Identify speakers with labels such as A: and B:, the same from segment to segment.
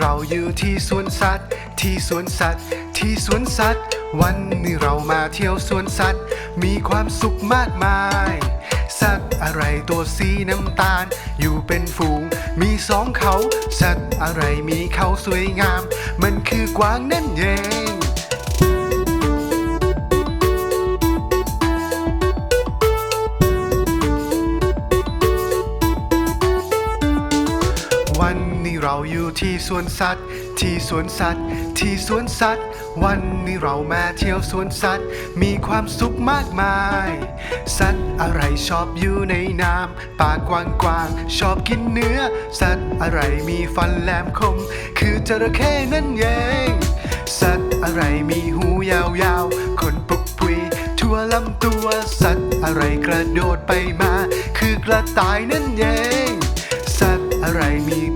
A: เราอยู่ที่สวนสัตว์ ที่สวนสัตว์ ที่สวนสัตว์ วันนี้เรามาเที่ยวสวนสัตว์ มีความสุขมากมาย สัตว์อะไรตัวสีน้ำตาล อยู่เป็นฝูง มีสองเขา สัตว์อะไรมีเขาสวยงาม มันคือกวางนั่นเอง เราอยู่ที่สวนสัตว์ ที่สวนสัตว์ ที่สวนสัตว์ วันนี้เรามาเที่ยวสวนสัตว์ มีความสุขมากมาย สัตว์อะไรชอบอยู่ในน้ำปากกว้างๆชอบกินเนื้อ สัตว์อะไรมีฟันแหลมคม คือจระเข้นั่นเอง สัตว์อะไรมีหูยาวๆขนปุกปุยทั่วลำตัว สัตว์อะไรกระโดดไปมา คือกระต่ายนั่นเอง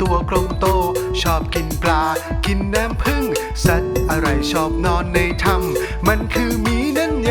A: ตัวกลมโต ชอบกินปลา กินน้ำผึ้งสัตว์อะไรชอบนอนในถ้ำมันคือหมีนั่นไง